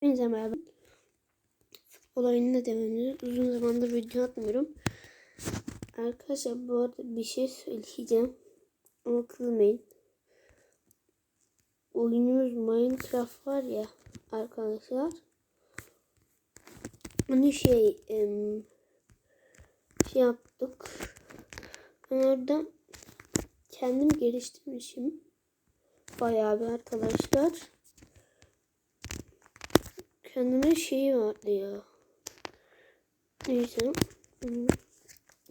Hepinize merhaba. Futbol oyununa devam. Uzun zamandır video atmıyorum. Arkadaşlar bu arada bir şey söyleyeceğim. Ama kızmayın. Oyunumuz Minecraft var ya arkadaşlar. Onu şey şey yaptık. Ben orada kendim geliştirmişim. Bayağı bir arkadaşlar kendime şeyi vardı ya. Neyse.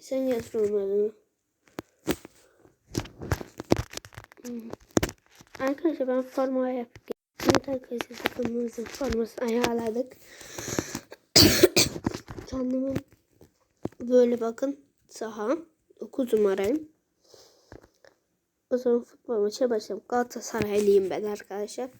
Sen formalarını. Hmm. Arkadaşlar ben forma yaptım. Evet arkadaşlar takımımızın formasını ayarladık. Kendime böyle bakın saha 9 numarayım. O zaman futbol maçı başlayalım. Galatasaraylıyım ben arkadaşlar.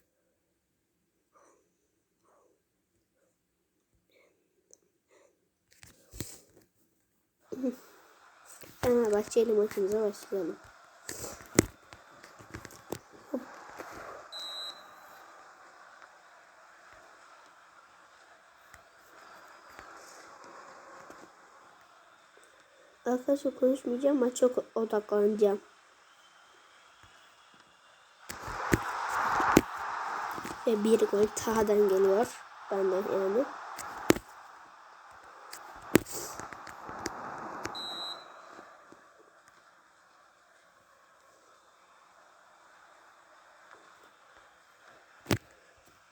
Fenerbahçe ile maçımıza başlayalım. Hop. Arkadaşlar konuşmayacağım ama çok odaklanacağım. Ve bir gol Taha'dan geliyor. Benden yani.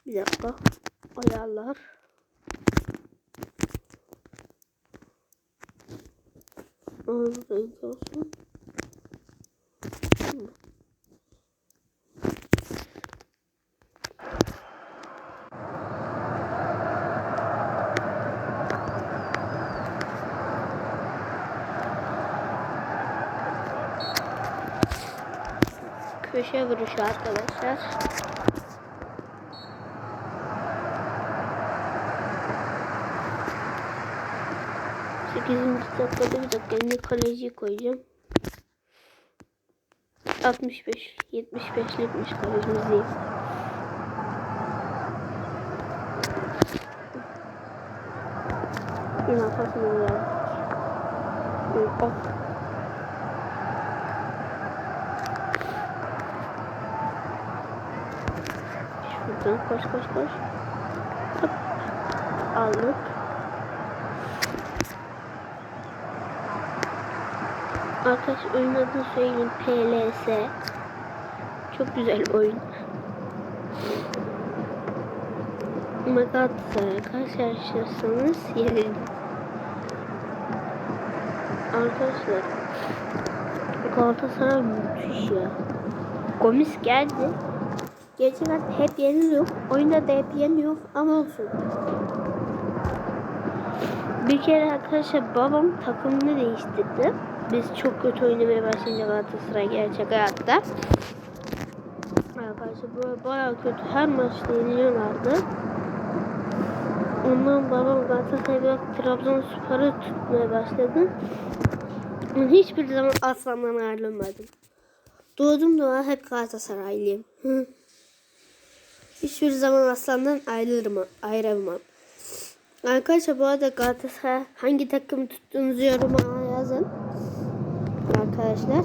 Bir dakika. Ayarlar. Ağzı renk olsun. Köşe vuruşu arkadaşlar. Sekizinci dakikada bir dakika yine kaleciyi koyacağım. 65, 75'likmiş kalecimiz değil. Yine pasını ver. Of. Şuradan koş koş koş. Hop. Aldık. Arkadaş oyun adını söyleyeyim. PLS. Çok güzel oyun. Ama Galatasaray'a karşılaşırsanız yenildim. Arkadaşlar Galatasaray müthiş ya. Gomis geldi. Gerçekten hep yeniliyor. Oyunda da hep yeniyor ama olsun. Bir kere arkadaşlar babam takımını değiştirdi. Biz çok kötü oynamaya başlayınca Galatasaray gerçek hayatta. Arkadaşlar böyle bayağı kötü her maçta yeniliyorlardı. Ondan babam Galatasaray'da Trabzonspor'u tutmaya başladı. Ben hiçbir zaman aslandan ayrılmadım. Doğdum doğa hep Galatasaraylıyım. Hiçbir zaman aslandan ayrılmam. ayrılmam. Arkadaşlar bu arada Galatasaray hangi takım tuttuğunuzu yoruma yazın. Arkadaşlar.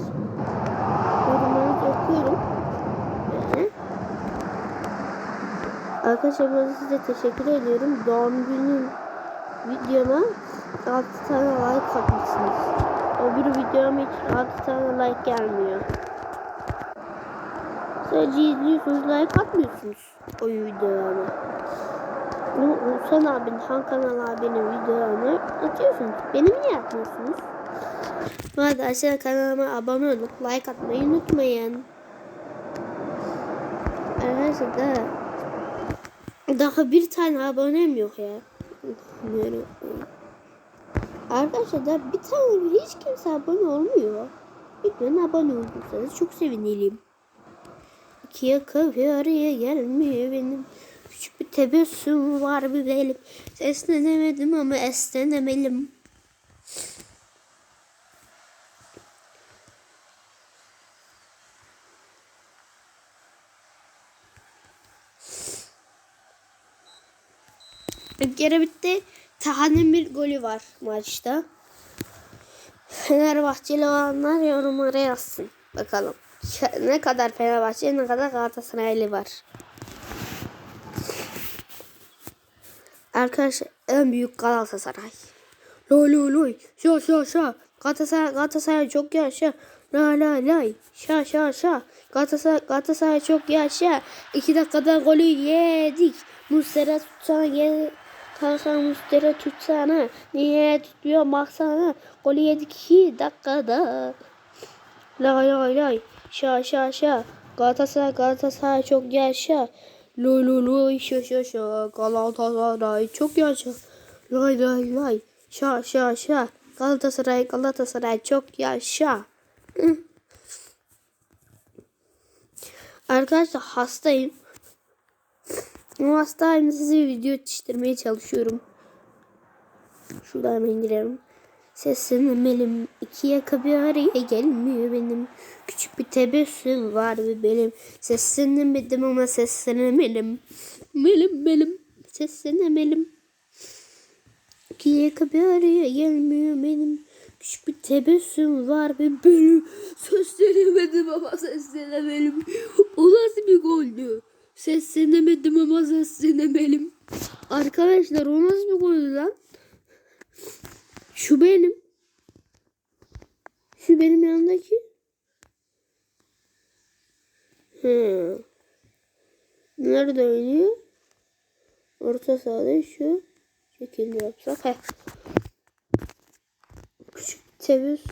Yorumlarınızı okuyorum. Yani. Arkadaşlar ben size teşekkür ediyorum. Doğum günüm videoma 6 tane like atmışsınız. O bir videoma hiç 6 tane like gelmiyor. Sadece izliyorsunuz like atmıyorsunuz oyun videolarına. Bunu Oğuzhan abinin, Hakan abinin videolarını atıyorsunuz. Benim niye atmıyorsunuz? Bu arada aşağı kanalıma abone olup like atmayı unutmayın. Arkadaşlar da daha bir tane abonem yok ya. Arkadaşlar da bir tane hiç kimse abone olmuyor. Lütfen abone olursanız çok sevinirim. İki yaka bir araya gelmiyor benim. Küçük bir tebessüm var bir benim. Seslenemedim ama esnenemelim. Yarı bitti. Taha'nın bir golü var maçta. Fenerbahçeli olanlar yorumlara yazsın. Bakalım. Ne kadar Fenerbahçe ne kadar Galatasaraylı var. Arkadaşlar en büyük Galatasaray. Loy loy loy. Şa şa şa. Galatasaray, Galatasaray çok yaşa. La la lay. Şa şa şa. Galatasaray, Galatasaray çok yaşa. İki dakikada golü yedik. Mustera tutsana gel. Kanka Mustera tutsana. Niye tutmuyor baksana. Golü yedik iki dakikada. Lay lay lay. Şa şa şa. Galatasaray Galatasaray çok yaşa. Loy loy loy şa şa şa. Galatasaray çok yaşa. Lay lay lay. Şa şa şa. Galatasaray Galatasaray çok yaşa. Arkadaşlar hastayım. Ama hastayım size video yetiştirmeye çalışıyorum. Şuradan hemen indirelim. Seslenemelim. iki yaka bir araya gelmiyor benim. Küçük bir tebessüm var ve benim. Seslenemedim ama seslenemelim. Benim benim. Seslenemelim. İki yaka bir araya gelmiyor benim. Küçük bir tebessüm var ve benim. Seslenemedim ama seslenemelim. O nasıl bir goldü? Seslenemedim ama seslenemelim. Arkadaşlar o nasıl bir goldü lan? Şu benim. Şu benim yanındaki. He. Nerede oynuyor? Orta sahada şu. Şekilde yapsak. He. Küçük tebüs.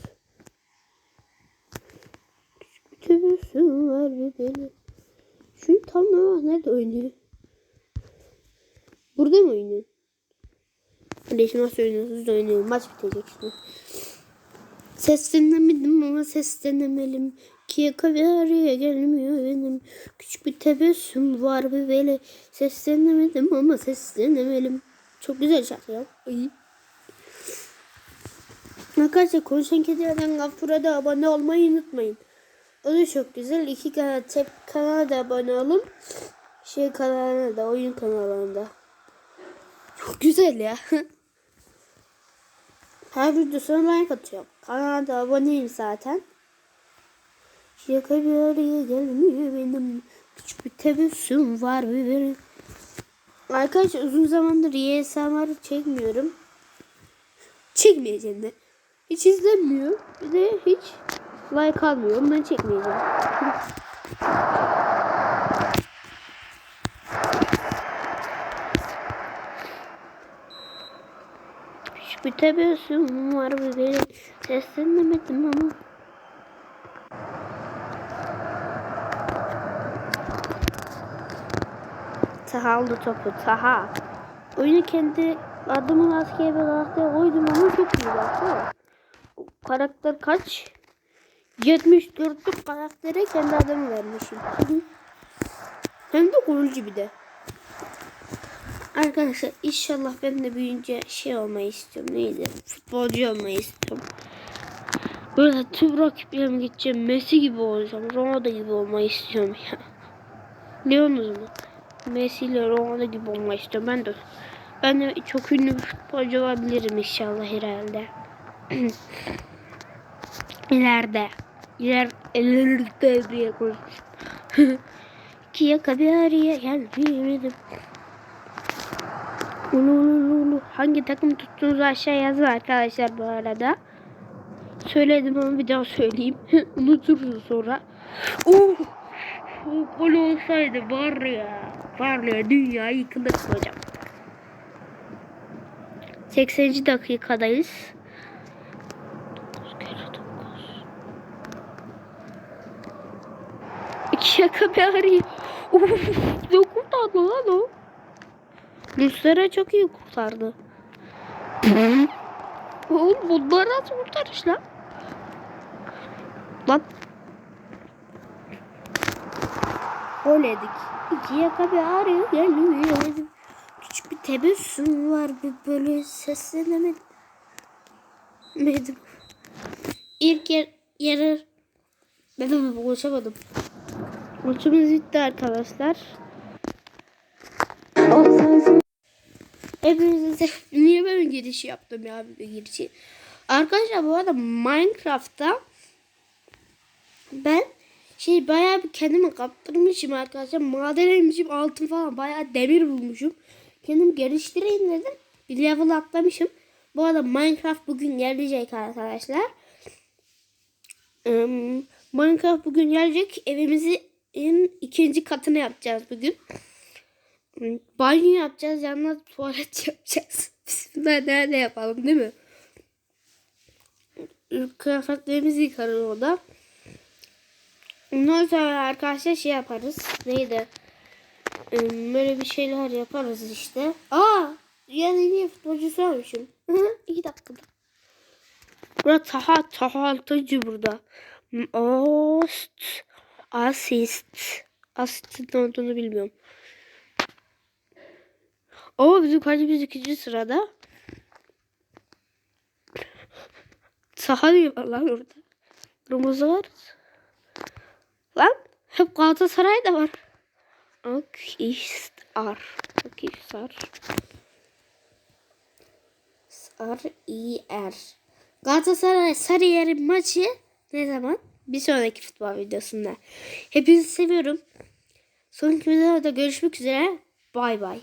Küçük bir tebüsüm var bir benim. Şu tam ne var? Nerede oynuyor? Burada mı oynuyor? Şey nasıl oynuyorsunuz da oynayın. Maç bitecek şimdi. Seslenemedim ama seslenemelim. Ki araya gelmiyor benim. Küçük bir tebessüm var bir böyle. Seslenemedim ama seslenemelim. Çok güzel şarkı ya. Ay. Arkadaşlar konuşan kedilerden Gafur'a da abone olmayı unutmayın. O da çok güzel. İki kanal, tep kanala da abone olun. Şey kanalına da oyun kanalında. Çok güzel ya. Her videosuna like atıyorum. Kanala da aboneyim zaten. Şaka bir araya gelmiyor benim. Küçük bir tebessüm var bir benim. Arkadaşlar uzun zamandır YSMR çekmiyorum. Çekmeyeceğim de. Hiç izlenmiyor. Bir de hiç like almıyorum. Ben çekmeyeceğim. Var bir benim. Seslenemedim ama. Taha aldı topu. Taha. Oyunu kendi adımın askeri bir karakter koydum ama çok iyi. O karakter kaç? 74'lük karaktere kendi adımı vermişim. Hem de golcü bir de. Arkadaşlar inşallah ben de büyüyünce şey olmayı istiyorum. Neydi? Futbolcu olmayı istiyorum. Böyle tüm rakiplerime gideceğim. Messi gibi olacağım. Ronaldo gibi olmayı istiyorum ya. Biliyorsunuz mu? Messi ile Ronaldo gibi olmayı istiyorum. Ben de ben de çok ünlü bir futbolcu olabilirim inşallah herhalde. İleride. İler, ileride diye konuşmuşum. Ki yaka bir araya gelmedim. Ulu ulu ulu. Hangi takım tuttuğunuzu aşağı yazın arkadaşlar bu arada. Söyledim ama bir daha söyleyeyim. Unuturuz sonra. Oh! O gol olsaydı var ya. Var ya dünya yıkılır hocam. 80. dakikadayız. İki yaka bir arayı. Uf, ne kurtardı lan o. Luslera çok iyi kurtardı. Oğlum bunlar nasıl kurtarış lan? Lan. Gol yedik. İki yaka bir arıyor geliyor. Küçük bir tebessüm var bir böyle seslenemedim. Medim. İlk yer, yarı ben konuşamadım. Maçımız bitti arkadaşlar. Hepinize niye böyle girişi yaptım ya bir girişi. Arkadaşlar bu arada Minecraft'ta ben şey bayağı bir kendimi kaptırmışım arkadaşlar. Maden inmişim altın falan bayağı demir bulmuşum. Kendim geliştireyim dedim. Bir level atlamışım. Bu arada Minecraft bugün gelecek arkadaşlar. Minecraft bugün gelecek. Evimizin ikinci katını yapacağız bugün. Banyo yapacağız. Yanına tuvalet yapacağız. Bismillah nerede yapalım değil mi? Kıyafetlerimizi yıkarız orada. Ondan sonra arkadaşlar şey yaparız. Neydi? Ee, Böyle bir şeyler yaparız işte. Aa! Yani niye futbolcu sormuşum? İki dakikada. Burada Taha Taha Altıcı burada. Ost Asist. Asistin ne olduğunu bilmiyorum. O bizim kalecimiz ikinci sırada. Saha diyor lan orada. Kırmızı var. Lan hep Galatasaray da var. Akhisar. Akhisar. Sar-i-er. Galatasaray Sarıyer'in maçı ne zaman? Bir sonraki futbol videosunda. Hepinizi seviyorum. Sonraki videoda görüşmek üzere. Bay bay.